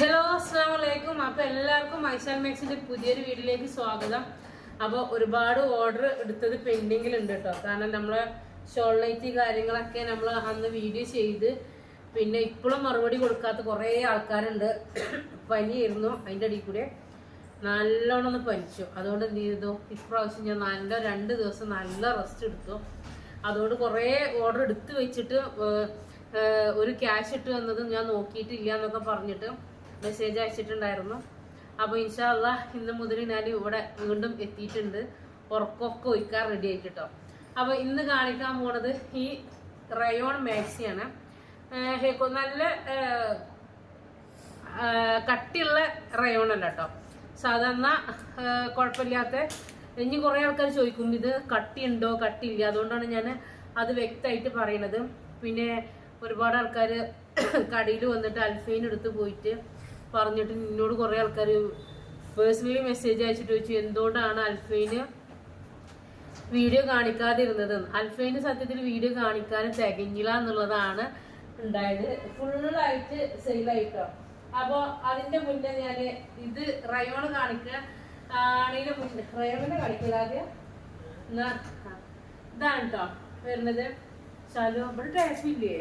Hello അസ്സാം വലൈക്കും അപ്പോൾ എല്ലാവർക്കും മൈസാൻ മാക്സിന്റെ പുതിയൊരു വീട്ടിലേക്ക് സ്വാഗതം. അപ്പോൾ ഒരുപാട് ഓർഡർ എടുത്തത് പെൻഡിങ്ങിൽ ഉണ്ട് കേട്ടോ. കാരണം നമ്മളെ ഷോൾ കാര്യങ്ങളൊക്കെ നമ്മൾ അന്ന് വീഡിയോ ചെയ്ത് പിന്നെ ഇപ്പോഴും മറുപടി കൊടുക്കാത്ത കുറേ ആൾക്കാരുണ്ട്. പനിയായിരുന്നു അതിന്റെ ഇടയിൽ കൂടെ നല്ലോണം ഒന്ന് പനിച്ചു. അതുകൊണ്ട് എന്ത് ചെയ്തു? ഇപ്രാവശ്യം ഞാൻ നല്ല രണ്ട് ദിവസം നല്ല റെസ്റ്റ് എടുത്തു. അതുകൊണ്ട് കുറേ ഓർഡർ എടുത്തു വെച്ചിട്ട് ഒരു ക്യാഷ് ഇട്ട് വന്നത് ഞാൻ നോക്കിയിട്ടില്ല എന്നൊക്കെ പറഞ്ഞിട്ട് മെസ്സേജ് അയച്ചിട്ടുണ്ടായിരുന്നു. അപ്പോൾ ഇൻഷാല്ല ഇന്ന് മുതൽ ഞാൻ ഇവിടെ വീണ്ടും എത്തിയിട്ടുണ്ട്. ഉറക്കമൊക്കെ ഒഴിക്കാൻ റെഡി ആയിട്ടോ അപ്പോൾ ഇന്ന് കാണിക്കാൻ പോണത് ഈ റയോൺ മാക്സിയാണ് നല്ല കട്ടിയുള്ള റയോൺ അല്ല കേട്ടോ സാധാരണ കുഴപ്പമില്ലാത്ത ഇനി കുറേ ആൾക്കാർ ചോദിക്കും ഇത് കട്ടിയുണ്ടോ? കട്ടിയില്ല? അതുകൊണ്ടാണ് ഞാൻ അത് വ്യക്തമായിട്ട് പറയണത്. പിന്നെ ഒരുപാട് ആൾക്കാർ കടയിൽ വന്നിട്ട് അൽഫൈൻ എടുത്ത് പോയിട്ട് പറഞ്ഞിട്ട് നിന്നോട് കുറേ ആൾക്കാർ പേഴ്സണലി മെസ്സേജ് അയച്ചിട്ട് ചോദിച്ചു എന്തുകൊണ്ടാണ് അൽഫൈന് വീഡിയോ കാണിക്കാതിരുന്നത്? അൽഫൈന് സത്യത്തിൽ വീഡിയോ കാണിക്കാൻ തികഞ്ഞില്ല എന്നുള്ളതാണ് ഉണ്ടായത്. ഫുള്ളായിട്ട് സെയിലായിട്ടോ അപ്പൊ അതിന്റെ മുന്നേ ഞാൻ ഇത് റയോൺ കാണിക്കുക ആണിയുടെ മുന്നേ റയോണിനെ കാണിക്കില്ല ആദ്യം. ഇതാണ് കേട്ടോ വരുന്നത്. ശാലു ഇവിടെ ടാപ്പ് ഇല്ലേ?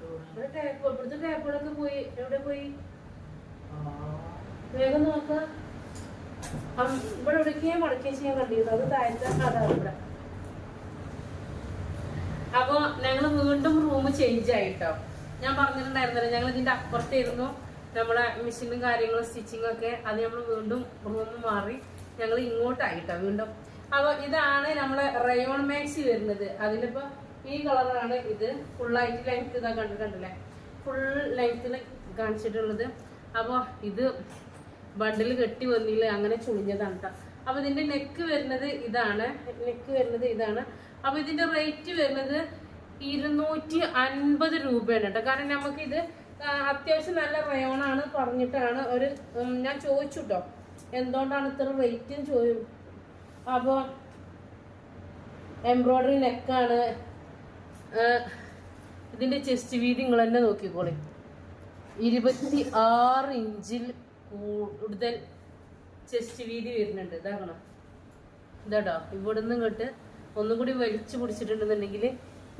ഇവിടെ ടാപ്പ് ഇവിടുത്തെ പോയി എവിടെ പോയി? വേഗം നോക്ക. ഇവിടെ എവിടേക്കാ മടക്കുകയും ചെയ്യാൻ കണ്ടിരുന്നു അത് താഴ്ത്ത അതാണ് ഇവിടെ അപ്പൊ ഞങ്ങൾ വീണ്ടും റൂം ചേഞ്ച് ആയിട്ടോ. ഞാൻ പറഞ്ഞിട്ടുണ്ടായിരുന്നല്ലോ ഞങ്ങൾ ഇതിന്റെ അപ്പുറത്തായിരുന്നു നമ്മളെ മെഷീനും കാര്യങ്ങളും സ്റ്റിച്ചിങ് ഒക്കെ. അത് നമ്മൾ വീണ്ടും റൂം മാറി ഞങ്ങൾ ഇങ്ങോട്ടായിട്ടോ വീണ്ടും. അപ്പൊ ഇതാണ് നമ്മളെ റയോൺ മാക്സി വരുന്നത്. അതിനിപ്പോ ഈ കളറാണ് ഇത്. ഫുള്ളായിട്ട് ലെങ്ത് ഇതാ കണ്ടിട്ടുണ്ടല്ലേ ഫുൾ ലെങ്ത്തിൽ കാണിച്ചിട്ടുള്ളത്. അപ്പോൾ ഇത് ബണ്ടിൽ കെട്ടി വന്നില്ല അങ്ങനെ ചുളിഞ്ഞതാണ് കേട്ടോ അപ്പൊ ഇതിന്റെ നെക്ക് വരുന്നത് ഇതാണ്. നെക്ക് വരുന്നത് ഇതാണ്. അപ്പൊ ഇതിന്റെ റേറ്റ് വരുന്നത് ഇരുന്നൂറ്റി അൻപത് രൂപയാണ് കേട്ടോ കാരണം നമുക്ക് ഇത് അത്യാവശ്യം നല്ല റയോണാണ് പറഞ്ഞിട്ടാണ് ഒരു ഞാൻ ചോദിച്ചു കേട്ടോ എന്തുകൊണ്ടാണ് ഇത്ര റേറ്റ് ചോദി അപ്പോൾ എംബ്രോയ്ഡറി നെക്കാണ് ഇതിന്റെ ചെസ്റ്റ് വീതി നിങ്ങൾ തന്നെ നോക്കിക്കോളി. ഇരുപത്തി ആറ് ഇഞ്ചിൽ കൂടുതൽ ചെസ്റ്റ് വീതി വരുന്നുണ്ട്. ഇതാകണം ഇതാട്ടോ. ഇവിടുന്ന് ഇങ്ങോട്ട് ഒന്നും കൂടി വലിച്ചു പിടിച്ചിട്ടുണ്ടെന്നുണ്ടെങ്കിൽ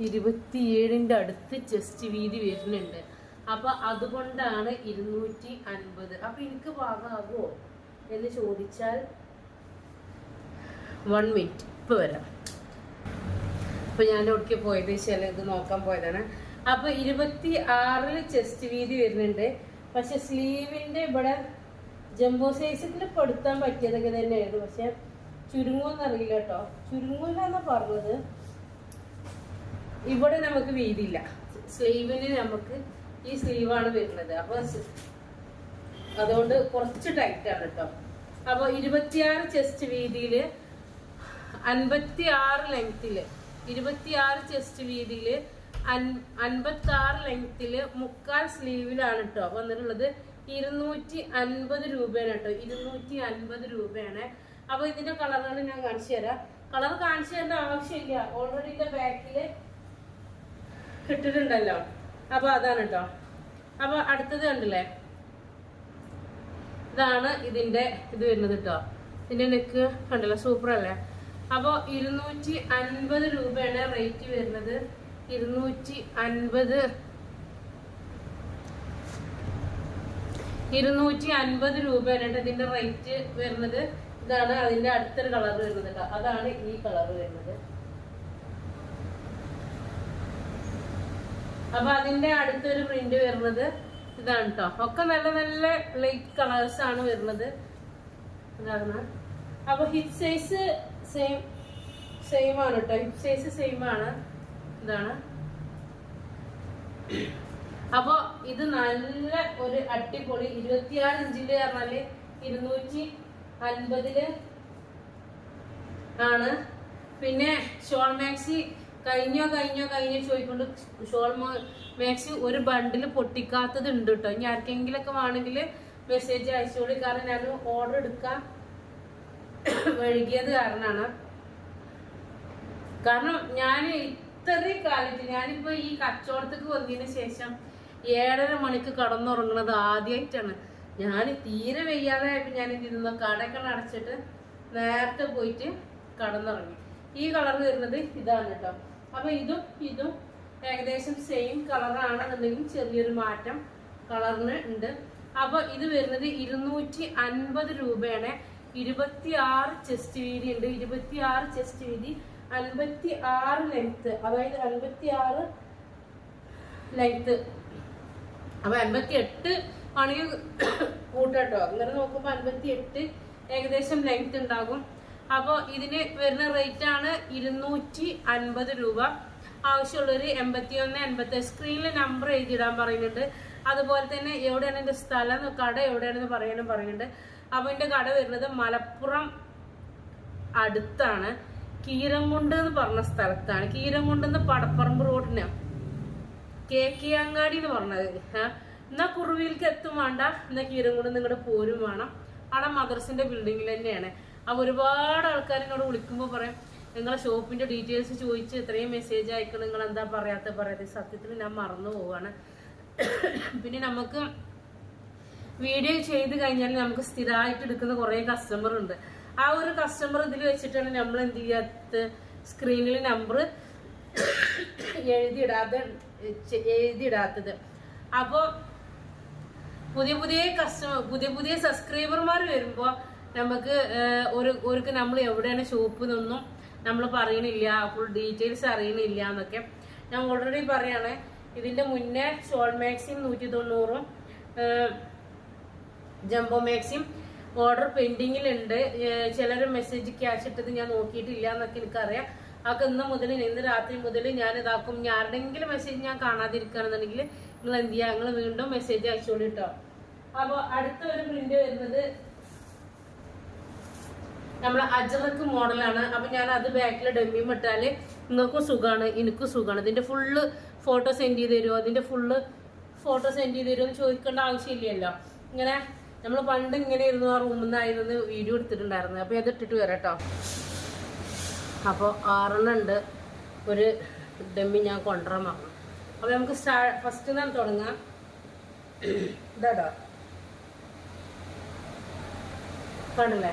ഇരുപത്തിയേഴിന്റെ അടുത്ത് ചെസ്റ്റ് വീതി വരുന്നുണ്ട്. അപ്പൊ അതുകൊണ്ടാണ് ഇരുന്നൂറ്റി അൻപത്. അപ്പൊ എനിക്ക് പാകമാകുമോ എന്ന് ചോദിച്ചാൽ വൺ മിനിറ്റ് ഇപ്പൊ വരാം. അപ്പൊ ഞാൻ ഒടുക്കി പോയത്? വെച്ചാൽ ഇത് നോക്കാൻ പോയതാണ്. അപ്പൊ ഇരുപത്തി ആറിൽ ചെസ്റ്റ് വീതി വരുന്നുണ്ട്. പക്ഷെ സ്ലീവിന്റെ ഇവിടെ ജംബോ സൈസിൽ പെടുത്താൻ പറ്റിയതൊക്കെ തന്നെയായിരുന്നു. പക്ഷെ ചുരുങ്ങുമെന്ന് അറിയില്ല കേട്ടോ. ചുരുങ്ങൂല എന്ന് പറഞ്ഞത്. ഇവിടെ നമുക്ക് വീതിയില്ല. സ്ലീവിന് നമുക്ക് ഈ സ്ലീവാണ് വരുന്നത്. അപ്പൊ അതുകൊണ്ട് കുറച്ച് ടൈറ്റ് ആണ് കേട്ടോ. അപ്പൊ ഇരുപത്തിയാറ് ചെസ്റ്റ് വീതിയിൽ അൻപത്തി ആറ് ലെങ്തിൽ ഇരുപത്തിയാറ് ചെസ്റ്റ് വീതിയിൽ അൻപത്തി ആറ് ലെങ്ത്തിൽ മുക്കാൽ സ്ലീവിലാണ് കേട്ടോ വന്നിട്ടുള്ളത്. ഇരുന്നൂറ്റി അൻപത് രൂപയാണ് കേട്ടോ ഇരുന്നൂറ്റി അൻപത് രൂപയാണ്. അപ്പോൾ ഇതിന്റെ കളറുകൾ ഞാൻ കാണിച്ചു തരാം. കളർ കാണിച്ചു തരേണ്ട ആവശ്യമില്ല. ഓൾറെഡി ഇതിന്റെ ബാക്കിൽ കിട്ടിട്ടുണ്ടല്ലോ അപ്പോൾ അതാണ് കേട്ടോ അപ്പോൾ അടുത്തത് കണ്ടില്ലേ? ഇതാണ് ഇതിന്റെ ഇത് വരുന്നത് കേട്ടോ ഇതിന്റെ നെക്ക് കണ്ടല്ലോ? സൂപ്പർ അല്ലേ? അപ്പോൾ ഇരുന്നൂറ്റി അൻപത് രൂപയാണ് റേറ്റ് വരുന്നത്. ഇരുന്നൂറ്റി അൻപത് ഇരുന്നൂറ്റി അൻപത് ഇതിന്റെ റേറ്റ് വരുന്നത്. ഇതാണ് അതിന്റെ അടുത്തൊരു കളർ വരുന്നത് അതാണ് ഈ കളർ വരുന്നത്. അപ്പൊ അതിന്റെ അടുത്തൊരു പ്രിന്റ് വരുന്നത് ഇതാണ് കേട്ടോ. ഒക്കെ നല്ല നല്ല ലൈറ്റ് കളേഴ്സ് ആണ് വരുന്നത്. ഇതാണ്. അപ്പൊ ഹിപ് സൈസ് സെയിം സെയിം ആണ് കേട്ടോ. ഹിപ് സൈസ് സെയിം ആണ്. ഇതാണ്. അപ്പൊ ഇത് നല്ല ഒരു അടിപൊളി ഇരുപത്തിയാറ് ഇഞ്ചിൽ പറഞ്ഞാൽ ഇരുന്നൂറ്റി അൻപതിൽ ആണ്. പിന്നെ ഷോൾ മാക്സി കഴിഞ്ഞോ കഴിഞ്ഞോ കഴിഞ്ഞോ ചോദിക്കൊണ്ട് ഷോൾ മാക്സി ഒരു ബണ്ടിൽ പൊട്ടിക്കാത്തത് ഉണ്ട് കേട്ടോ ഇനി ആർക്കെങ്കിലൊക്കെ വേണമെങ്കിൽ മെസ്സേജ് അയച്ചോളി. കാരണം ഞാൻ ഓർഡർ എടുക്കാൻ വൈകിയത് കാരണമാണ്. കാരണം ഞാൻ ഇത്രയും കാലത്ത് ഞാനിപ്പോ ഈ കച്ചവടത്തേക്ക് വന്നതിന് ശേഷം ഏഴര മണിക്ക് കടന്നുറങ്ങുന്നത് ആദ്യമായിട്ടാണ് ഞാൻ തീരെ വയ്യാതെ ഞാൻ എന്ത് ചെയ്തു കടയൊക്കെ അടച്ചിട്ട് നേരത്തെ പോയിട്ട് കടന്നുറങ്ങി. ഈ കളർ വരുന്നത് ഇതാണ് കേട്ടോ. അപ്പൊ ഇതും ഇതും ഏകദേശം സെയിം കളറാണെന്നുണ്ടെങ്കിൽ ചെറിയൊരു മാറ്റം കളറിന് ഉണ്ട്. അപ്പൊ ഇത് വരുന്നത് ഇരുന്നൂറ്റി അൻപത് രൂപയാണ്. ഇരുപത്തി ആറ് ചെസ്റ്റ് വീതി ഉണ്ട്. ഇരുപത്തി ആറ് ചെസ്റ്റ് വീതി അൻപത്തി ആറ് ലെങ്ത് അതായത് അൻപത്തി ആറ് ലെങ്ത് അപ്പൊ അൻപത്തി എട്ട് ആണെങ്കിൽ കൂട്ടട്ടോ. അങ്ങനെ നോക്കുമ്പോ അൻപത്തി എട്ട് ഏകദേശം ലെങ്ത് ഉണ്ടാകും. അപ്പോൾ ഇതിന് വരുന്ന റേറ്റ് ആണ് ഇരുന്നൂറ്റി അൻപത് രൂപ. ആവശ്യമുള്ളൊരു എൺപത്തി ഒന്ന് എൺപത്തി സ്ക്രീനിൽ നമ്പർ എഴുതിയിടാൻ പറയുന്നുണ്ട്. അതുപോലെ തന്നെ എവിടെയാണ് എന്റെ സ്ഥലം കട എവിടെയാണെന്ന് പറയാനും പറയുന്നുണ്ട്. അപ്പോൾ എന്റെ കട വരുന്നത് മലപ്പുറം അടുത്താണ്. കീരംകുണ്ട് എന്ന് പറഞ്ഞ സ്ഥലത്താണ്. കീരംകുണ്ട് എന്ന് പടപ്പറമ്പ് റോഡിന്. കെ കെ അങ്ങാടി എന്ന് പറഞ്ഞത്? എന്നാ കുറുവിയിലേക്ക് എത്തും വേണ്ട. എന്നാ കീരംകുണ്ട് നിങ്ങളുടെ പോരും വേണം. അവിടെ മദർസിന്റെ ബിൽഡിങ്ങിൽ തന്നെയാണ്. അപ്പൊ ഒരുപാട് ആൾക്കാർ ഇങ്ങോട്ട് വിളിക്കുമ്പോൾ പറയും നിങ്ങളെ ഷോപ്പിന്റെ ഡീറ്റെയിൽസ് ചോദിച്ച് ഇത്രയും മെസ്സേജ് അയക്കണം നിങ്ങൾ എന്താ പറയാത്ത? പറയാത്ത സത്യത്തിൽ ഞാൻ മറന്നു പോവാണ്. പിന്നെ നമുക്ക് വീഡിയോ ചെയ്ത് കഴിഞ്ഞാൽ നമുക്ക് സ്ഥിരമായിട്ട് എടുക്കുന്ന കുറേ കസ്റ്റമർ ഉണ്ട്. ആ ഒരു കസ്റ്റമർ ഇതിൽ വെച്ചിട്ടാണ് നമ്മൾ എന്ത് ചെയ്യാത്ത സ്ക്രീനിൽ നമ്പർ എഴുതിയിടാതെ എഴുതിയിടാത്തത്. അപ്പോൾ പുതിയ പുതിയ കസ്റ്റമർ പുതിയ പുതിയ സബ്സ്ക്രൈബർമാർ വരുമ്പോൾ നമുക്ക് ഒരു ഒരു നമ്മൾ എവിടെയാണ് ഷോപ്പ് നിന്നും നമ്മൾ പറയണില്ല. ഫുൾ ഡീറ്റെയിൽസ് അറിയണില്ല എന്നൊക്കെ. ഞാൻ ഓൾറെഡി പറയാണ്. ഇതിന്റെ മുന്നേ ഷോൾ മാക്സിം നൂറ്റി തൊണ്ണൂറും ജംബോ മാക്സിം ഓർഡർ പെൻഡിങ്ങിലുണ്ട് ചിലർ മെസ്സേജ് ക്യാഷ് ഇട്ടത് ഞാൻ നോക്കിയിട്ടില്ല എന്നൊക്കെ എനിക്കറിയാം. അതൊക്കെ ഇന്ന് മുതൽ ഇന്ന് രാത്രി മുതൽ ഞാൻ ഇതാക്കും. ഞാൻ ആരുടെങ്കിലും മെസ്സേജ് ഞാൻ കാണാതിരിക്കുകയാണെന്നുണ്ടെങ്കിൽ നിങ്ങൾ എന്ത് ചെയ്യുക നിങ്ങൾ വീണ്ടും മെസ്സേജ് അയച്ചോളൂ കേട്ടോ അപ്പോൾ അടുത്ത ഒരു പ്രിന്റ് വരുന്നത് നമ്മളെ അജറക്ക് മോഡലാണ് അപ്പൊ ഞാൻ അത് ബാക്കിൽ ഡെമ്മിയും ഇട്ടാൽ നിങ്ങൾക്കും സുഖമാണ് എനിക്കും സുഖമാണ് ഇതിന്റെ ഫുള്ള് ഫോട്ടോ സെൻഡ് ചെയ്ത് തരുമോ അതിന്റെ ഫുള്ള് ഫോട്ടോ സെൻഡ് ചെയ്ത് തരുമോ എന്ന് ചോദിക്കേണ്ട ആവശ്യമില്ലല്ലോ. ഇങ്ങനെ നമ്മൾ പണ്ട് ഇങ്ങനെ ഇരുന്നു ആ റൂമിൽ നിന്നായിരുന്നു വീഡിയോ എടുത്തിട്ടുണ്ടായിരുന്നു. അപ്പോൾ അത് ഇട്ടിട്ട് വരാം കേട്ടോ അപ്പോൾ ആറെണ്ണം ഉണ്ട്. ഒരു ഡമ്മി ഞാൻ കൊണ്ടുവരാൻ പറഞ്ഞു. അപ്പോൾ നമുക്ക് സ്റ്റാ ഫസ്റ്റ് നിന്ന് തുടങ്ങാം. ഇതാട്ടോ. കാണില്ലേ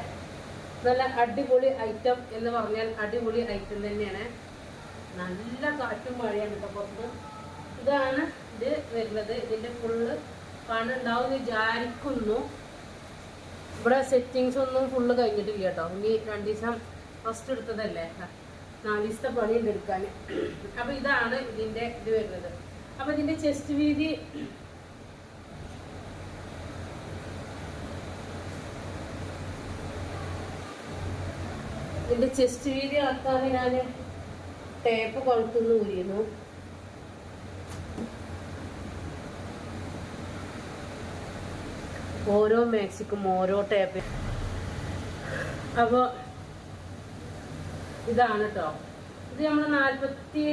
നല്ല അടിപൊളി ഐറ്റം എന്ന് പറഞ്ഞാൽ അടിപൊളി ഐറ്റം തന്നെയാണ്. നല്ല കാറ്റും മഴയാണ് കേട്ടോ പുറത്ത്. ഇതാണ് ഇത് വരുന്നത്. ഇതിന്റെ ഫുള്ള് പണുണ്ടാവും വിചാരിക്കുന്നു. ഇവിടെ സെറ്റിങ്സ് ഒന്നും ഫുള്ള് കഴിഞ്ഞിട്ടില്ല കേട്ടോ ഇനി രണ്ട് ദിവസം ഫസ്റ്റ് എടുത്തതല്ലേ? നാല് ദിവസത്തെ പണി ഉണ്ട് എടുക്കാൻ. അപ്പൊ ഇതാണ് ഇതിന്റെ ഇത് വരുന്നത്. അപ്പൊ ഇതിന്റെ ചെസ്റ്റ് വീതി ഇതിന്റെ ചെസ്റ്റ് വീതി അളക്കാൻ ഞാൻ ടേപ്പ് കൊളുത്തുനിന്ന് ഊരിയിരുന്നു ഓരോ മാക്സിക്കും ഓരോ ടേപ്പ്. അപ്പോൾ ഇതാണ് കേട്ടോ ഇത് നമ്മൾ നാൽപ്പത്തി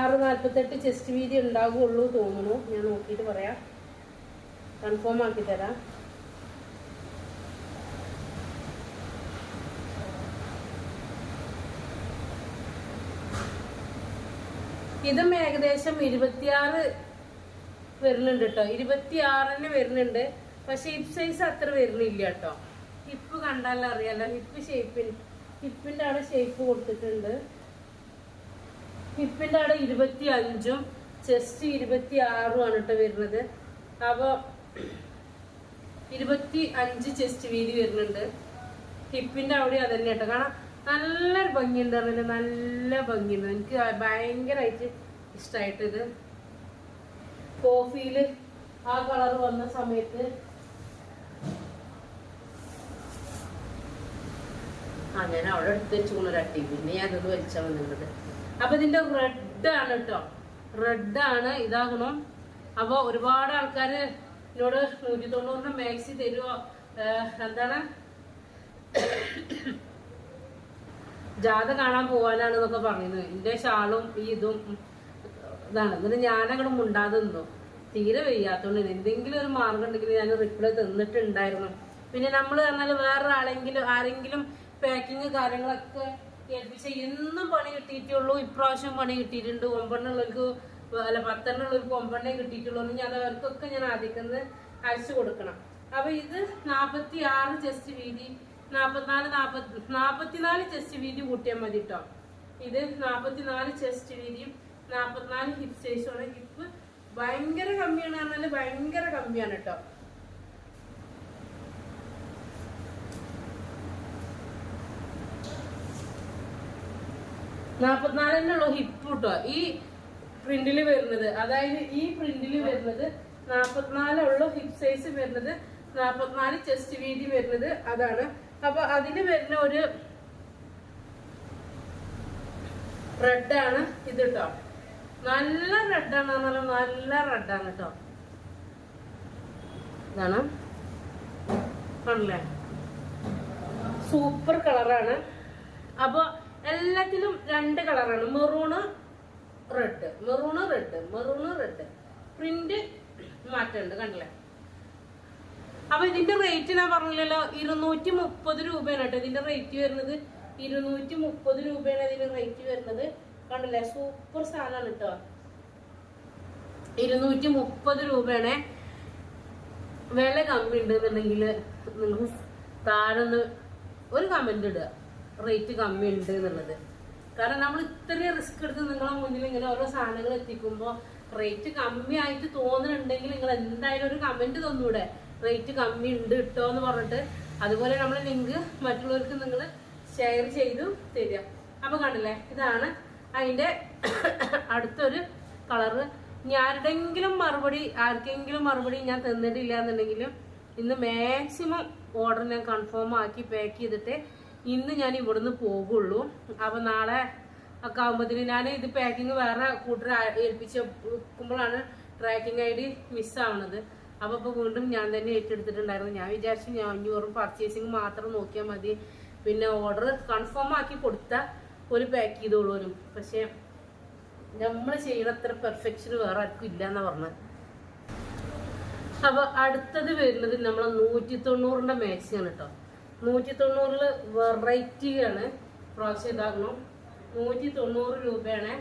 ആറ് നാൽപ്പത്തെട്ട് ചെസ്റ്റ് വീതി ഉണ്ടാകുള്ളൂ തോന്നുന്നു. ഞാൻ നോക്കിയിട്ട് പറയാം. കൺഫേം ആക്കി തരാം. ഇതും ഏകദേശം ഇരുപത്തിയാറ് വരുന്നുണ്ട് കേട്ടോ ഇരുപത്തി ആറിന് വരുന്നുണ്ട്. പക്ഷെ ഹിപ്പ് സൈസ് അത്ര വരുന്നില്ല കേട്ടോ ഹിപ്പ് കണ്ടാൽ അറിയാലോ. ഹിപ്പ് ഷേപ്പിന് ഹിപ്പിന്റെ അവിടെ ഷേപ്പ് കൊടുത്തിട്ടുണ്ട്. ഹിപ്പിന്റെ അവിടെ ഇരുപത്തി അഞ്ചും ചെസ്റ്റ് ഇരുപത്തി ആറും ആണ് കേട്ടോ വരുന്നത്. അപ്പോൾ ഇരുപത്തി അഞ്ച് ചെസ്റ്റ് വീതി വരുന്നുണ്ട്. ഹിപ്പിന്റെ അവിടെ അതന്നെ കേട്ടോ കാരണം നല്ലൊരു ഭംഗിയുണ്ട് പറഞ്ഞില്ല നല്ല ഭംഗിയുണ്ട്. എനിക്ക് ഭയങ്കരമായിട്ട് ഇഷ്ടമായിട്ട് ഇത് കോഫിയിൽ ആ കളർ വന്ന സമയത്ത് ഞാൻ അവിടെ എടുത്ത് വെച്ചു അട്ടി പിന്നെ ഞാൻ അതൊന്ന് വലിച്ചാൽ വന്നിട്ടുണ്ട് അപ്പൊ ഇതിന്റെ റെഡ് ആണ് കേട്ടോ റെഡ് ആണ്. ഇതാകണം. അപ്പൊ ഒരുപാട് ആൾക്കാര് എന്നോട് നൂറ്റി തൊണ്ണൂറിന് മാക്സി തരുമോ എന്താണ്? ജാഥ കാണാൻ പോവാനാണ് എന്നൊക്കെ പറയുന്നത് എന്റെ ഷാളും ഈ ഇതും ഇതാണ്. എന്നിട്ട് ഞാനങ്ങോട്ട് മുണ്ടാതെ തീരെ വയ്യാത്തോണ്ട് എന്തെങ്കിലും ഒരു മാർഗം ഉണ്ടെങ്കിൽ ഞാൻ റിപ്ലൈ തന്നിട്ടുണ്ടായിരുന്നു. പിന്നെ നമ്മൾ പറഞ്ഞാൽ വേറൊരാളെങ്കിലും ആരെങ്കിലും പാക്കിങ് കാര്യങ്ങളൊക്കെ ഏൽപ്പിച്ച എന്നും പണി കിട്ടിയിട്ടുള്ളൂ ഇപ്രാവശ്യം പണി കിട്ടിയിട്ടുണ്ട്. ഒമ്പെണ്ണുള്ളവർക്ക് അല്ല പത്തെണ്ണുള്ളവർക്ക് ഒമ്പെണ്ണേ കിട്ടിയിട്ടുള്ളൂ ഞാൻ അവർക്കൊക്കെ ഞാൻ ആദ്യം അയച്ചു കൊടുക്കണം. അപ്പൊ ഇത് നാപ്പത്തി ആറ് ചെസ്റ്റ് വീതി നാപ്പത്തിനാല് നാപ്പത്തി നാപ്പത്തിനാല് ചെസ്റ്റ് വീതി കൂട്ടിയാൽ മതി കേട്ടോ ഇത് നാപ്പത്തിനാല് ചെസ്റ്റ് വീതിയും നാപ്പത്തിനാല് ഹിപ്പ് സൈസുമാണ് ഹിപ്പ് ഭയങ്കര കമ്മിയാണ് പറഞ്ഞാൽ ഭയങ്കര കമ്മിയാണ് കേട്ടോ. നാപ്പത്തിനാലിനുള്ള ഹിപ്പ് കിട്ടോ. ഈ പ്രിന്റിൽ വരുന്നത്. അതായത് ഈ പ്രിന്റിൽ വരുന്നത് നാപ്പത്തിനാലുള്ള ഹിപ്പ് സൈസ് വരുന്നത്. നാപ്പത്തിനാല് ചെസ്റ്റ് വീതി വരുന്നത് അതാണ്. അപ്പൊ അതിന് വരുന്ന ഒരു റെഡാണ് ഇത് കേട്ടോ. നല്ല റെഡാണ് നല്ല റെഡാണ് കേട്ടോ. ഇതാണ്. ആണല്ലേ സൂപ്പർ കളറാണ് അപ്പൊ എല്ലാത്തിലും രണ്ട് കളറാണ് maroon red maroon red maroon red print മാറ്റമുണ്ട് കണ്ടില്ലേ? അപ്പൊ ഇതിന്റെ റേറ്റ് ഞാൻ പറഞ്ഞില്ലല്ലോ ഇരുന്നൂറ്റി മുപ്പത് രൂപയാണ് കേട്ടോ. ഇതിന്റെ റേറ്റ് വരുന്നത്. ഇരുന്നൂറ്റി മുപ്പത് രൂപയാണ് ഇതിന്റെ റേറ്റ് വരുന്നത്. കണ്ടില്ലേ? സൂപ്പർ സാധനമാണ് കേട്ടോ ഇരുന്നൂറ്റി മുപ്പത് രൂപയാണ്. വില കമ്മി ഉണ്ടെന്നുണ്ടെങ്കിൽ നിങ്ങൾ താഴെ ഒരു കമന്റ് ഇടുക. റേറ്റ് കമ്മി ഉണ്ട് എന്നുള്ളത്. കാരണം നമ്മൾ ഇത്രയും റിസ്ക് എടുത്ത് നിങ്ങളെ മുന്നിൽ ഇങ്ങനെ ഓരോ സാധനങ്ങൾ എത്തിക്കുമ്പോൾ റേറ്റ് കമ്മി ആയിട്ട് തോന്നുന്നുണ്ടെങ്കിൽ നിങ്ങൾ എന്തായാലും ഒരു കമന്റ് തന്നൂടെ. റേറ്റ് കമ്മി ഉണ്ട് കിട്ടോ എന്ന് പറഞ്ഞിട്ട്. അതുപോലെ നമ്മൾ ലിങ്ക് മറ്റുള്ളവർക്ക് നിങ്ങൾ ഷെയർ ചെയ്തു തരിക. അപ്പോൾ കണ്ടില്ലേ? ഇതാണ് അതിന്റെ അടുത്തൊരു കളറ്. ഇനി ആരുടെങ്കിലും മറുപടി ആർക്കെങ്കിലും മറുപടി ഞാൻ തന്നിട്ടില്ല എന്നുണ്ടെങ്കിൽ ഇന്ന് മാക്സിമം ഓർഡർ ഞാൻ കൺഫേം ആക്കി പാക്ക് ചെയ്തിട്ട് ഇന്ന് ഞാൻ ഇവിടുന്ന് പോകുള്ളൂ. അപ്പൊ നാളെ ഒക്കെ ആകുമ്പോഴത്തേന് ഞാൻ ഇത് പാക്കിങ് വേറെ കൂട്ടർ ഏൽപ്പിച്ച് വെക്കുമ്പോഴാണ് ട്രാക്കിംഗ് ഐ ഡി മിസ്സാവണത് അപ്പോൾ ഇപ്പൊ വീണ്ടും ഞാൻ തന്നെ ഏറ്റെടുത്തിട്ടുണ്ടായിരുന്നു. ഞാൻ വിചാരിച്ചു ഞാൻ അഞ്ഞൂറും പർച്ചേസിങ് മാത്രം നോക്കിയാൽ മതി. പിന്നെ ഓർഡർ കൺഫേം ആക്കി കൊടുത്ത ഒരു പാക്ക് ചെയ്തോളൂരും പക്ഷേ നമ്മൾ ചെയ്യുന്ന അത്ര പെർഫെക്ഷൻ വേറെ ആർക്കും ഇല്ല എന്നാ പറഞ്ഞത്. അപ്പൊ അടുത്തത് വരുന്നത് നമ്മളെ നൂറ്റി തൊണ്ണൂറിന്റെ മാക്സിയാണ് കേട്ടോ നൂറ്റി തൊണ്ണൂറിൽ വെറൈറ്റിയാണ് പ്രാവശ്യം ഇതാക്കണം. നൂറ്റി തൊണ്ണൂറ് രൂപയാണ്.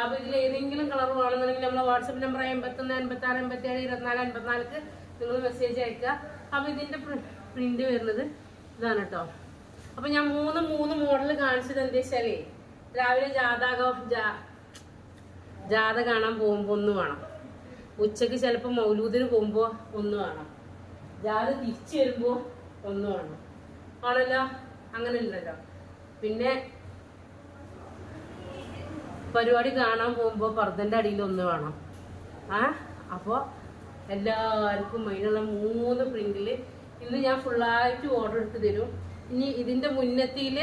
അപ്പൊ ഇതിൽ ഏതെങ്കിലും കളർ വേണമെന്നുണ്ടെങ്കിൽ നമ്മളെ വാട്സപ്പ് നമ്പർ എൺപത്തൊന്ന് എൺപത്തി ആറ് എൺപത്തി ഏഴ് ഇരുപത്തിനാല് എൺപത്തിനാലിക്ക് നിങ്ങൾ മെസ്സേജ് അയക്കുക. അപ്പൊ ഇതിന്റെ പ്രിന്റ് വരുന്നത് ഇതാണ് കേട്ടോ അപ്പൊ ഞാൻ മൂന്ന് മൂന്ന് മോഡൽ കാണിച്ചത് എന്താ വെച്ചാലേ രാവിലെ ജാതകം ജാഥ കാണാൻ പോകുമ്പോൾ ഒന്ന് വേണം. ഉച്ചയ്ക്ക് ചിലപ്പോ മൗലൂദിന് പോകുമ്പോൾ ഒന്ന് വേണം. ജാഥ തിരിച്ചു വരുമ്പോൾ ഒന്ന് വേണം. ആണല്ലോ? അങ്ങനെ ഉണ്ടല്ലോ പിന്നെ പരിപാടി കാണാൻ പോകുമ്പോൾ പർദ്ദന്റെ അടിയിൽ ഒന്ന് വേണം. ആ അപ്പോൾ എല്ലാവർക്കും അതിനുള്ള മൂന്ന് പ്രിന്റിൽ ഇന്ന് ഞാൻ ഫുള്ളായിട്ട് ഓർഡർ എടുത്ത് തരും. ഇനി ഇതിന്റെ മുന്നത്തിയിൽ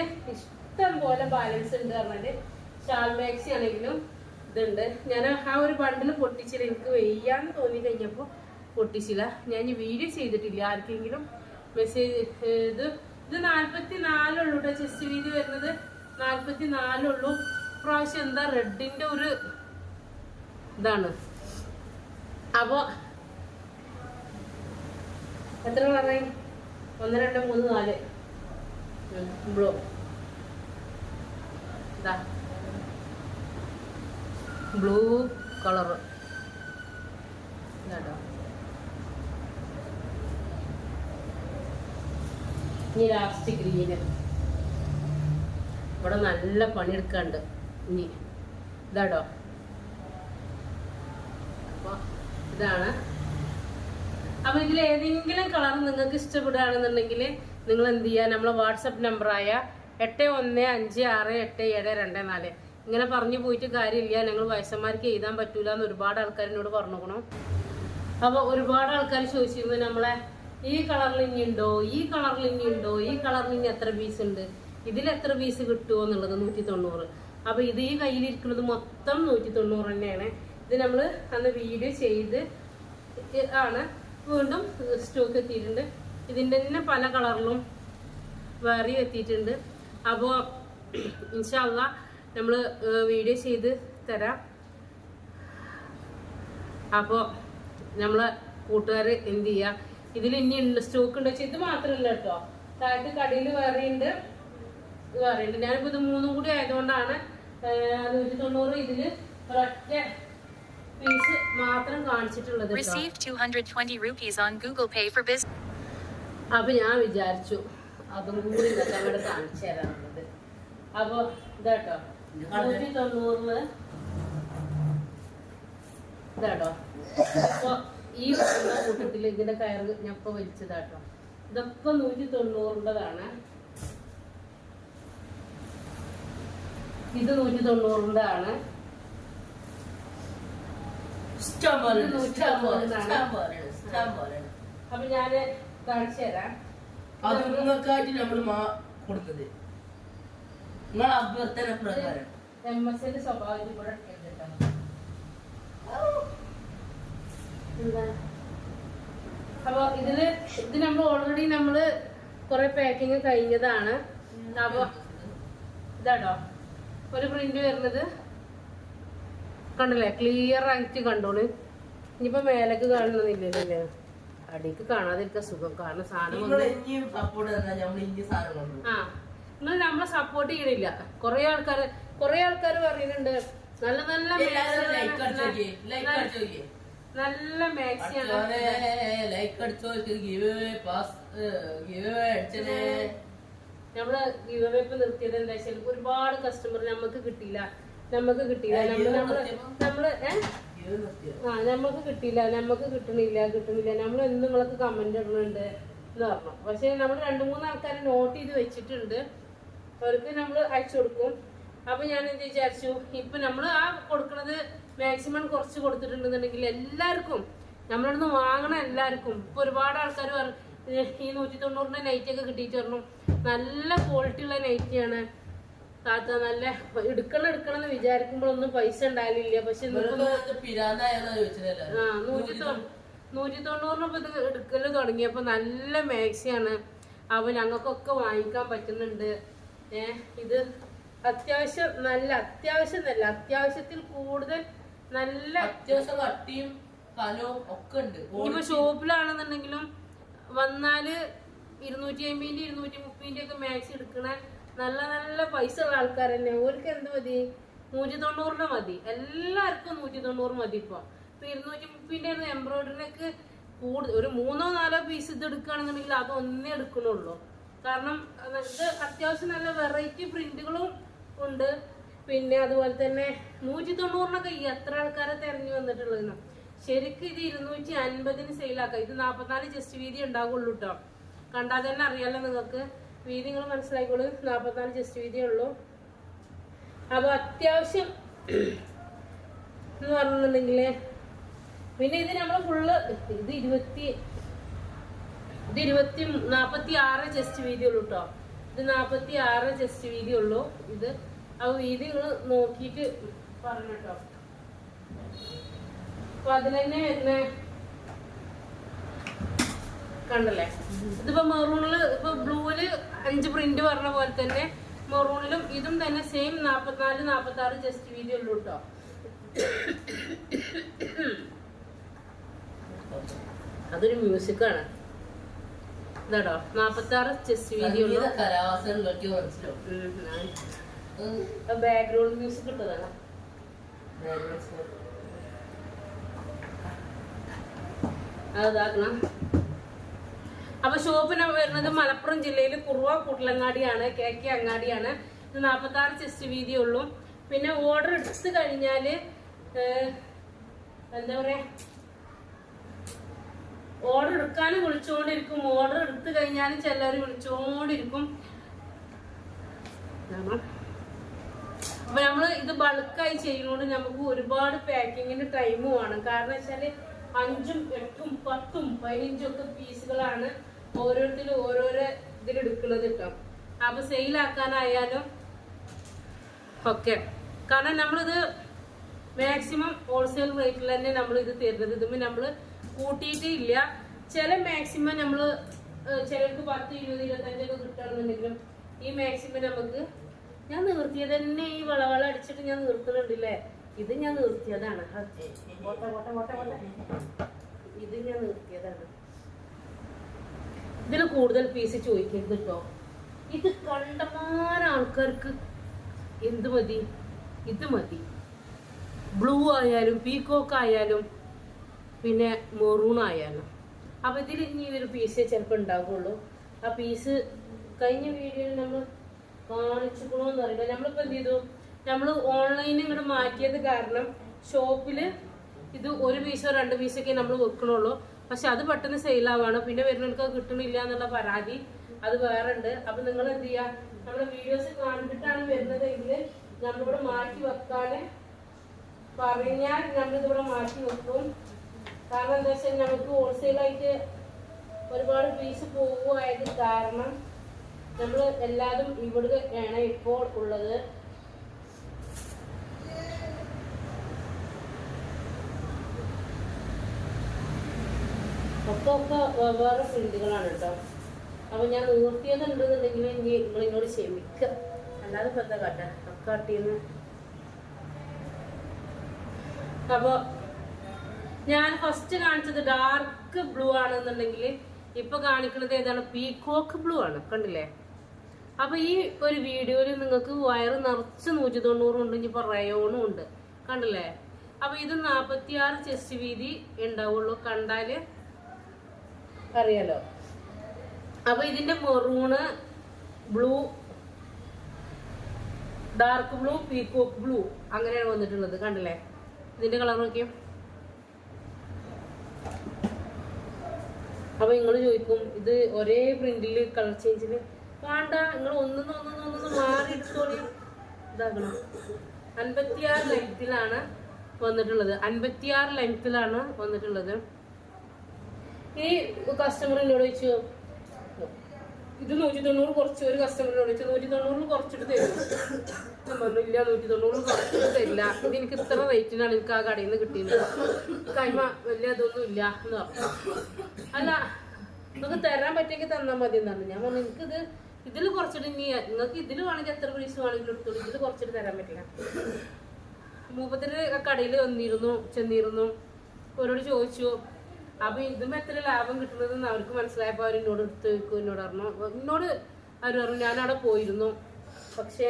ഇഷ്ടം പോലെ ബാലൻസ് ഉണ്ട് പറഞ്ഞാൽ ഷാൾ മാക്സി ആണെങ്കിലും ഇതുണ്ട്. ഞാൻ ആ ഒരു ബണ്ടിൽ പൊട്ടിച്ചില്ല. എനിക്ക് വെയ്യാന്ന് തോന്നി കഴിഞ്ഞപ്പോൾ പൊട്ടിച്ചില്ല. ഞാൻ വീഡിയോ ചെയ്തിട്ടില്ല. ആർക്കെങ്കിലും മെസ്സേജ് ഇത് ഇത് നാൽപ്പത്തി നാലുള്ളൂ കേട്ടോ ചെസ്റ്റ് വീതി വരുന്നത് നാൽപ്പത്തി നാലുള്ളൂ പ്രാവശ്യം എന്താ റെഡിന്റെ ഒരു ഇതാണ്. അപ്പോൾ എത്ര പറഞ്ഞു ഒന്ന് രണ്ട് മൂന്ന് നാല്. ബ്ലൂ. ഇതാ ബ്ലൂ കളറ് ഇതാട്ടോ. ഇനി ലാസ്റ്റ് ഗ്രീന് ഇവിടെ നല്ല പണിയെടുക്കാണ്ട് ഇനി. ഇതാടോ അപ്പൊ ഇതാണ്. അപ്പൊ ഇതിൽ ഏതെങ്കിലും കളർ നിങ്ങൾക്ക് ഇഷ്ടപ്പെടുകയാണെന്നുണ്ടെങ്കിൽ നിങ്ങൾ എന്ത് ചെയ്യുക? നമ്മളെ വാട്സപ്പ് നമ്പറായ എട്ട് ഒന്ന് അഞ്ച് ആറ് എട്ട് ഏഴ് രണ്ട് നാല്. ഇങ്ങനെ പറഞ്ഞു പോയിട്ട് കാര്യമില്ല. ഞങ്ങൾ വയസ്സന്മാർക്ക് എഴുതാൻ പറ്റൂല എന്ന് ഒരുപാട് ആൾക്കാർ എന്നോട് പറഞ്ഞോക്കണം. അപ്പൊ ഒരുപാട് ആൾക്കാർ ചോദിച്ചിരുന്നു നമ്മളെ ഈ കളറിൽ ഇനി ഉണ്ടോ? ഈ കളറിൽ ഇനി ഉണ്ടോ? ഈ കളറിൽ ഇനി എത്ര പീസ് ഉണ്ട്? ഇതിൽ എത്ര പീസ് കിട്ടുമോ എന്നുള്ളത് നൂറ്റി തൊണ്ണൂറ് അപ്പൊ ഇത് ഈ കയ്യിലിരിക്കുന്നത് മൊത്തം നൂറ്റി തൊണ്ണൂറ് തന്നെയാണ്. ഇത് നമ്മൾ അന്ന് വീഡിയോ ചെയ്ത് ആണ് വീണ്ടും സ്റ്റോക്ക് എത്തിയിട്ടുണ്ട്. ഇതിന്റെ തന്നെ പല കളറിലും വേറെയും എത്തിയിട്ടുണ്ട്. അപ്പോൾ ഇൻഷല്ല നമ്മൾ വീഡിയോ ചെയ്ത് തരാം. അപ്പോൾ നമ്മളെ കൂട്ടുകാർ എന്ത് ചെയ്യുക ഇതിൽ ഇനി ഉണ്ട് സ്റ്റോക്ക് ഉണ്ട് വെച്ചാൽ ഇത് മാത്രമല്ല കേട്ടോ താഴത്ത് കടയിൽ വേറെയുണ്ട്. ഉണ്ട് ഇത് വേറെ ഉണ്ട് ഞാനിപ്പോൾ ഇത് മൂന്നും കൂടി ആയതുകൊണ്ടാണ് നൂറ്റി തൊണ്ണൂറ് ഇതിൽ ഒരൊറ്റ പീസ് മാത്രം കാണിച്ചിട്ടുള്ളത് കേട്ടോ Received 220 rupees on Google Pay for business. അപ്പൊ ഞാൻ വിചാരിച്ചു അതും കൂടി ഇതൊക്കെ അങ്ങോട്ട് കാണിച്ചു തരാറുള്ളത് അപ്പൊ ഇതാട്ടോ നൂറ്റി തൊണ്ണൂറിൽ ഇതാട്ടോ. അപ്പൊ ഈ വരുന്ന കൂട്ടത്തിൽ ഇതിന്റെ കയറ് ഞാൻ ഇപ്പൊ വലിച്ചതാട്ടോ. ഇതൊക്കെ നൂറ്റി തൊണ്ണൂറിന്റെതാണ്. ഇത് നൂറ്റി തൊണ്ണൂറിന്റെ ആണ് ഇഷ്ടം പോലെ ഉണ്ട്, ഇഷ്ടം പോലെ ഉണ്ട്, ഇഷ്ടം പോലെ ഉണ്ട്, ഇഷ്ടം പോലെ. ഉണ്ട്. അപ്പൊ ഞാൻ കാണിച്ചു തരാം. അത് നിങ്ങൾക്കായിട്ട് നമ്മൾ കൊടുത്തത്. നിങ്ങൾ അഭ്യർത്ഥന പ്രകാരം എം എസ് എന്റെ സ്വഭാവം എന്താ? അപ്പൊ ഇതിൽ ഇത് നമ്മൾ ഓൾറെഡി നമ്മൾ കുറെ പാക്കിങ് കഴിഞ്ഞതാണ്. അപ്പൊ ഇതാട്ടോ. ഒരു പ്രിന്റ് വരുന്നത് കണ്ടില്ലേ? ക്ലിയർ ആയിട്ട് കണ്ടോളൂ. ഇനിയിപ്പോ മേലേക്ക് കാണുന്നില്ലല്ലേ അടിക്ക് കാണാതിരിക്കാൻ സുഖം. കാരണം സാധനം ആ നിങ്ങൾ നമ്മളെ സപ്പോർട്ട് ചെയ്യണില്ല. കുറെ ആൾക്കാര് കുറെ ആൾക്കാര് പറയുന്നുണ്ട് നല്ല നല്ല നല്ല- മാക്സിയാണ് ഗിവ് നമ്മൾ ഗിവ് ഇപ്പൊ നിർത്തിയത് എന്താ വെച്ചാൽ ഒരുപാട് കസ്റ്റമർ നമുക്ക് കിട്ടിയില്ല. നമുക്ക് കിട്ടിയില്ല. നമ്മൾ നമ്മൾ നമ്മൾ ഏഹ് ആ നമ്മക്ക് കിട്ടിയില്ല നമുക്ക് കിട്ടണില്ല കിട്ടണില്ല. നമ്മൾ എന്നും നിങ്ങൾക്ക് കമന്റ് ഇടുന്നുണ്ട് എന്ന് പറഞ്ഞു. പക്ഷെ നമ്മൾ രണ്ട് മൂന്ന് ആൾക്കാരെ നോട്ട് ചെയ്ത് വെച്ചിട്ടുണ്ട്. അവർക്ക് നമ്മൾ അയച്ചു കൊടുക്കും. അപ്പൊ ഞാൻ എന്ത് വിചാരിച്ചു ഇപ്പൊ നമ്മൾ ആ കൊടുക്കണത് മാക്സിമം കുറച്ച് കൊടുത്തിട്ടുണ്ടെന്നുണ്ടെങ്കിൽ എല്ലാവർക്കും നമ്മളിന്ന് വാങ്ങണ എല്ലാവർക്കും ഇപ്പൊ ഒരുപാട് ആൾക്കാർ ഈ നൂറ്റി തൊണ്ണൂറിന്റെ നൈറ്റ് ഒക്കെ കിട്ടിയിട്ട് പറഞ്ഞു നല്ല ക്വാളിറ്റി ഉള്ള നൈറ്റിയാണ് താത്ത നല്ല എടുക്കണം എടുക്കണം എന്ന് വിചാരിക്കുമ്പോഴൊന്നും പൈസ ഉണ്ടായില്ല പക്ഷെ ആ നൂറ്റി നൂറ്റി തൊണ്ണൂറിന് ഇപ്പൊ ഇത് എടുക്കൽ തുടങ്ങിയപ്പോ നല്ല മാക്സിയാണ്. അപ്പൊ ഞങ്ങൾക്കൊക്കെ വാങ്ങിക്കാൻ പറ്റുന്നുണ്ട്. ഏഹ് ഇത് അത്യാവശ്യം നല്ല അത്യാവശ്യം നല്ല അത്യാവശ്യത്തിൽ കൂടുതൽ നല്ല അത്യാവശ്യം കട്ടിയും കലവും ഒക്കെ ഉണ്ട്. ഇനിയിപ്പോ ഷോപ്പിലാണെന്നുണ്ടെങ്കിലും വന്നാൽ ഇരുന്നൂറ്റി അമ്പതിന്റെ ഇരുന്നൂറ്റി മുപ്പതിന്റെ ഒക്കെ മാക്സി എടുക്കണ. നല്ല നല്ല പൈസ ഉള്ള ആൾക്കാർ തന്നെ. ഓർക്ക് എന്ത് മതി? നൂറ്റി തൊണ്ണൂറിന് മതി. എല്ലാവർക്കും നൂറ്റി തൊണ്ണൂറ് മതി ഇപ്പൊ. ഇപ്പൊ ഇരുന്നൂറ്റി മുപ്പതിന്റെ എംബ്രോയിഡറിനൊക്കെ കൂടുതൽ ഒരു മൂന്നോ നാലോ പീസ് ഇത് എടുക്കുകയാണെന്നുണ്ടെങ്കിൽ അത് ഒന്നേ എടുക്കണുള്ളൂ കാരണം ഇത് അത്യാവശ്യം നല്ല വെറൈറ്റി പ്രിന്റുകളും ഉണ്ട്. പിന്നെ അതുപോലെ തന്നെ നൂറ്റി തൊണ്ണൂറിനൊക്കെ എത്ര ആൾക്കാരെ തെരഞ്ഞു വന്നിട്ടുള്ളതെന്ന്? ശരിക്കും ഇത് ഇരുന്നൂറ്റി അൻപതിന് സെയിലാക്കാം ഇത് നാൽപ്പത്തിനാല് ജസ്റ്റ് വീതി ഉണ്ടാകുള്ളൂ കേട്ടോ കണ്ടാൽ തന്നെ അറിയാലോ നിങ്ങൾക്ക്. വീതി നിങ്ങൾ മനസ്സിലാക്കിക്കോളൂ നാൽപ്പത്തിനാല് ജസ്റ്റ് വീതിയേ ഉള്ളൂ. അപ്പൊ അത്യാവശ്യം എന്ന് പറഞ്ഞിട്ടുണ്ടെങ്കിൽ പിന്നെ ഇത് നമ്മൾ ഫുള്ള് ഇത് ഇരുപത്തി ഇത് ഇരുപത്തി നാൽപ്പത്തി ആറ് ജസ്റ്റ് വീതി ഉള്ളൂ കേട്ടോ ഇത് നാൽപ്പത്തി ആറ് ജസ്റ്റ് വീതി ഉള്ളൂ. ഇത് ആ വീതി നിങ്ങൾ നോക്കിയിട്ട് പറഞ്ഞു കേട്ടോ. അപ്പൊ അതിൽ തന്നെ കണ്ടല്ലേ? ഇതിപ്പോ മെറൂണിൽ ഇപ്പൊ ബ്ലൂവിൽ അഞ്ച് പ്രിന്റ് പറഞ്ഞ പോലെ തന്നെ മെറൂണിലും ഇതും തന്നെ സെയിം നാപ്പത്തിനാല് നാപ്പത്തി ആറ് ജസ്റ്റ് വീതി ഉള്ളൂ കേട്ടോ അതൊരു മ്യൂസിക്കാണ് ഇതാടോ? നാപ്പത്തി ആറ് ചെസ് വീതി ഉള്ളൂ. ബാക്ക്ഗ്രൗണ്ട് മ്യൂസിക് ഇട്ടതാണ്. അതാക്കണം അപ്പൊ ഷോപ്പിന് വരുന്നത് മലപ്പുറം ജില്ലയിൽ കുറുവ കുട്ടലങ്ങാടിയാണ് കെ കെ അങ്ങാടിയാണ്. ഇത് നാപ്പത്തി ആറ് ചെസ്റ്റ് വീതി ഉള്ളൂ. പിന്നെ ഓർഡർ എടുത്തു കഴിഞ്ഞാൽ എന്താ പറയാ ഓർഡർ എടുക്കാനും വിളിച്ചുകൊണ്ടിരിക്കും ഓർഡർ എടുത്തു കഴിഞ്ഞാലും ചിലർ വിളിച്ചോണ്ടിരിക്കും. അപ്പൊ നമ്മൾ ഇത് ബൾക്കായി ചെയ്യുന്നോണ്ട് നമുക്ക് ഒരുപാട് പാക്കിങ്ങിന് ടൈമും വേണം. കാരണം വെച്ചാൽ അഞ്ചും എട്ടും പത്തും പതിനഞ്ചും ഒക്കെ പീസുകളാണ് ഓരോരുത്തരും ഓരോരോ ഇതിലെടുക്കുന്നത് കേട്ടോ അപ്പൊ സെയിലാക്കാനായാലും ഒക്കെ കാരണം നമ്മളിത് മാക്സിമം ഹോൾസെയിൽ റേറ്റിൽ തന്നെ നമ്മൾ ഇത് തരുന്നത് ഇതുമ്പോൾ നമ്മൾ കൂട്ടിയിട്ടേ ഇല്ല ചില മാക്സിമം നമ്മൾ ചിലർക്ക് പത്ത് ഇരുപത് ഇരുപത്തഞ്ചൊക്കെ കിട്ടുകയാണെന്നുണ്ടെങ്കിലും ഈ മാക്സിമം നമുക്ക് ഞാൻ നിർത്തിയത് തന്നെ ഈ വളവള അടിച്ചിട്ട് ഞാൻ നിർത്തുന്നുണ്ടല്ലേ ഇത് ഞാൻ നിർത്തിയതാണ്. ഇത് ഞാൻ നിർത്തിയതാണ് ഇതിൽ കൂടുതൽ പീസ് ചോദിക്കരുത് കേട്ടോ ഇത് കണ്ടമാന ആൾക്കാർക്ക് എന്ത് മതി? ഇത് മതി. ബ്ലൂ ആയാലും പീകോക്ക് ആയാലും പിന്നെ മെറൂൺ ആയാലും. അപ്പം ഇതിൽ ഇനി ഒരു പീസേ ചിലപ്പോൾ ഉണ്ടാവുള്ളൂ. ആ പീസ് കഴിഞ്ഞ വീഡിയോയിൽ നമ്മൾ കാണിച്ചിക്കണോന്ന് അറിയില്ല. നമ്മളിപ്പോൾ എന്ത് ചെയ്തു? നമ്മൾ ഓൺലൈനിൽ ഇങ്ങോട്ട് മാറ്റിയത് കാരണം ഷോപ്പിൽ ഇത് ഒരു പീസോ രണ്ട് പീസൊക്കെ നമ്മൾ വെക്കണുള്ളൂ. പക്ഷെ അത് പെട്ടെന്ന് സെയിലാവാണ്. പിന്നെ വരുന്നവർക്ക് കിട്ടുന്നില്ല എന്നുള്ള പരാതി അത് വേറെ ഉണ്ട് അപ്പൊ നിങ്ങൾ എന്ത് ചെയ്യുക നമ്മുടെ വീഡിയോസ് കണ്ടിട്ടാണ് വരുന്നതെങ്കിൽ നമ്മളിവിടെ മാറ്റി വെക്കാന് പറഞ്ഞാൽ നമ്മളിതിവിടെ മാറ്റി വെക്കും. കാരണം എന്താ വെച്ചാൽ നമുക്ക് ഹോൾസെയിലായിട്ട് ഒരുപാട് പീസ് പോവുമായത് കാരണം നമ്മൾ എല്ലാതും ഇവിടെ ആണ് ഇപ്പോൾ ഉള്ളത്. ഒക്കെ വേറെ ഫീൽഡുകളാണ് കേട്ടോ. അപ്പൊ ഞാൻ നിർത്തിയത് ഉണ്ടെന്നുണ്ടെങ്കിൽ ഇനി നിങ്ങളിങ്ങോട് ക്ഷമിക്കുക അല്ലാതെ ഇപ്പൊ എന്താ കാട്ടെ? ഒക്കെ കട്ടിന്ന് അപ്പൊ ഞാൻ ഫസ്റ്റ് കാണിച്ചത് ഡാർക്ക് ബ്ലൂ ആണെന്നുണ്ടെങ്കിൽ ഇപ്പൊ കാണിക്കുന്നത് ഏതാണ്? പീകോക്ക് ബ്ലൂ ആണ്. കണ്ടില്ലേ? അപ്പൊ ഈ ഒരു വീഡിയോയിൽ നിങ്ങൾക്ക് വയറ് നിറച്ച് നൂറ്റി തൊണ്ണൂറും ഉണ്ട് ഇനിയിപ്പോ റയോണും ഉണ്ട്. കണ്ടില്ലേ? അപ്പൊ ഇത് നാപ്പത്തിയാറ് ചെസ്റ്റ് വീതി ഉണ്ടാവുള്ളൂ. കണ്ടാൽ അറിയാലോ. അപ്പൊ ഇതിന്റെ maroon blue dark blue peacock blue അങ്ങനെയാണ് വന്നിട്ടുള്ളത്. കണ്ടില്ലേ? ഇതിന്റെ കളർ നോക്കിയോ? അപ്പൊ നിങ്ങൾ ചോദിക്കും ഇത് ഒരേ പ്രിന്റിൽ കളർ ചേഞ്ചിൽ? വേണ്ട നിങ്ങൾ ഒന്നും ഒന്നും ഒന്നും മാറി എടുത്തോളി. ഇതാക്കണം. അൻപത്തിയാറ് ലെങ്ത്തിലാണ് വന്നിട്ടുള്ളത്. അൻപത്തിയാറ് ലെങ്ത്തിലാണ് വന്നിട്ടുള്ളത്. ഈ കസ്റ്റമർ എന്നോട് ചോദിച്ചു ഇത് നൂറ്റി തൊണ്ണൂറ് കുറച്ച് ഒരു കസ്റ്റമറിനോട് ചോദിച്ചു നൂറ്റി തൊണ്ണൂറിൽ കുറച്ചിട്ട് തരും. പറഞ്ഞു ഇല്ല നൂറ്റി തൊണ്ണൂറിൽ കുറച്ചിട്ട് തരില്ല. ഇത് എനിക്ക് ഇത്ര റേറ്റിനാണ് എനിക്ക് ആ കടയിൽ നിന്ന് കിട്ടിയത്. കൈമ വലിയ ഇതൊന്നും ഇല്ല. എന്ന് പറഞ്ഞു. അല്ല നിങ്ങൾക്ക് തരാൻ പറ്റിയെങ്കിൽ തന്നാൽ മതി എന്നാണ് ഞാൻ പറഞ്ഞു എനിക്കിത് ഇതിൽ കുറച്ചിട്ട് നീ നിങ്ങൾക്ക് ഇതിൽ വേണമെങ്കിൽ എത്ര പൈസ വേണമെങ്കിലും എടുത്തോളൂ. ഇതിൽ കുറച്ചിട്ട് തരാൻ പറ്റില്ല. മൂപ്പത്തിന് കടയിൽ വന്നിരുന്നു ചെന്നിരുന്നു. അവരോട് ചോദിച്ചു അപ്പൊ ഇതും എത്ര ലാഭം കിട്ടുന്നതെന്ന് അവർക്ക് മനസ്സിലായപ്പോ അവർ എന്നോട് എടുത്ത് വെക്കും എന്നോട് പറഞ്ഞു. എന്നോട് അവർ പറഞ്ഞു ഞാൻ അവിടെ പോയിരുന്നു. പക്ഷേ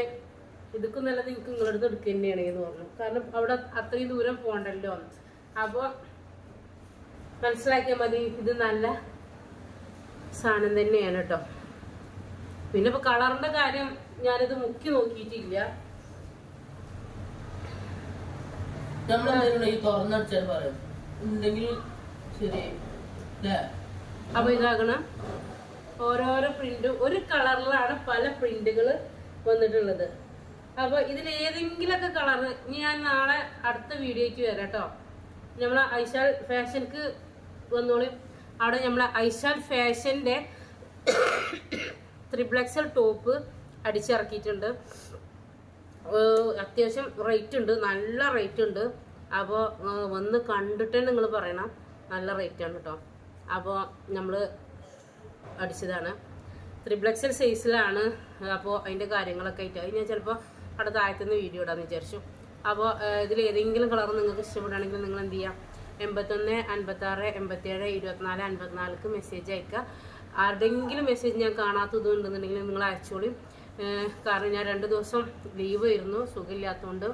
ഇതൊക്കെ നല്ലത് എനിക്ക് നിങ്ങളുടെ അടുത്ത് എടുക്കുക തന്നെയാണ് എന്ന് പറഞ്ഞു. കാരണം അവിടെ അത്രയും ദൂരം പോകണ്ടല്ലോ അപ്പോൾ മനസ്സിലാക്കിയാൽ മതി ഇത് നല്ല സാധനം തന്നെയാണ് കേട്ടോ. പിന്നെ ഇപ്പൊ കളറിന്റെ കാര്യം ഞാനിത് മുക്കി നോക്കിയിട്ടില്ല. നമ്മളെന്തെങ്കിലും ഈ തുറന്നടിച്ചാൽ പറയാം. ഉണ്ടെങ്കിൽ അപ്പൊ ഇതാകണം. ഓരോരോ പ്രിന്റ് ഒരു കളറിലാണ് പല പ്രിന്റുകൾ വന്നിട്ടുള്ളത്. അപ്പൊ ഇതിൽ ഏതെങ്കിലുമൊക്കെ കളർ ഞാൻ നാളെ അടുത്ത വീഡിയോക്ക് വരാം കേട്ടോ നമ്മളെ ഐശാൽ ഫാഷൻക്ക് വന്നോളി. അവിടെ നമ്മളെ ഐശാൽ ഫാഷന്റെ ത്രിപ്ലക്സൽ ടോപ്പ് അടിച്ചിറക്കിയിട്ടുണ്ട്. അത്യാവശ്യം റേറ്റ് ഉണ്ട് നല്ല റേറ്റ് ഉണ്ട്. അപ്പോൾ വന്ന് കണ്ടിട്ടേ നിങ്ങൾ പറയണം. നല്ല റേറ്റ് ആണ് കേട്ടോ അപ്പോൾ നമ്മൾ അടിച്ചതാണ്. ത്രിപ്ലക്സൽ സൈസിലാണ് അപ്പോൾ അതിന്റെ കാര്യങ്ങളൊക്കെ ആയിട്ട്. ഞാൻ ചിലപ്പോൾ അവിടെ താഴത്തുനിന്ന് വീഡിയോ ഇടാമെന്ന് വിചാരിച്ചു. അപ്പോൾ ഇതിൽ ഏതെങ്കിലും കളർ നിങ്ങൾക്ക് ഇഷ്ടപ്പെടുകയാണെങ്കിൽ നിങ്ങൾ എന്ത് ചെയ്യാം? എൺപത്തൊന്ന് അൻപത്താറ് എൺപത്തേഴ് ഇരുപത്തിനാല് അൻപത്തിനാലിക്ക് മെസ്സേജ് അയക്കുക ആരുടെങ്കിലും മെസ്സേജ് ഞാൻ കാണാത്തത് ഉണ്ടെന്നുണ്ടെങ്കിൽ നിങ്ങൾ അയച്ചോളി. കാരണം ഞാൻ രണ്ട് ദിവസം ലീവ് ആയിരുന്നു സുഖമില്ലാത്തതുകൊണ്ട്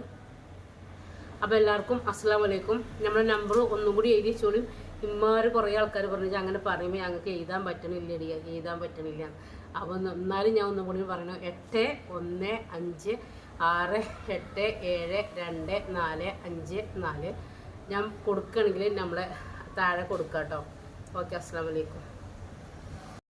അപ്പോൾ എല്ലാവർക്കും അസ്സാം വലൈക്കും നമ്മുടെ നമ്പർ ഒന്നും കൂടി എഴുതി വെച്ചോളും. ഇമ്മാര് കുറേ ആൾക്കാർ പറഞ്ഞു അങ്ങനെ പറയുമ്പോൾ ഞങ്ങൾക്ക് എഴുതാൻ പറ്റണില്ല ഡി എഴുതാൻ പറ്റണില്ല. അപ്പോൾ എന്നാലും ഞാൻ ഒന്നും കൂടി പറഞ്ഞു എട്ട് ഒന്ന് അഞ്ച് ആറ് എട്ട് ഏഴ് രണ്ട് നാല് അഞ്ച് നാല്. ഞാൻ കൊടുക്കുകയാണെങ്കിൽ നമ്മളെ താഴെ കൊടുക്കാം കേട്ടോ ഓക്കെ അസ്സാം വലൈക്കും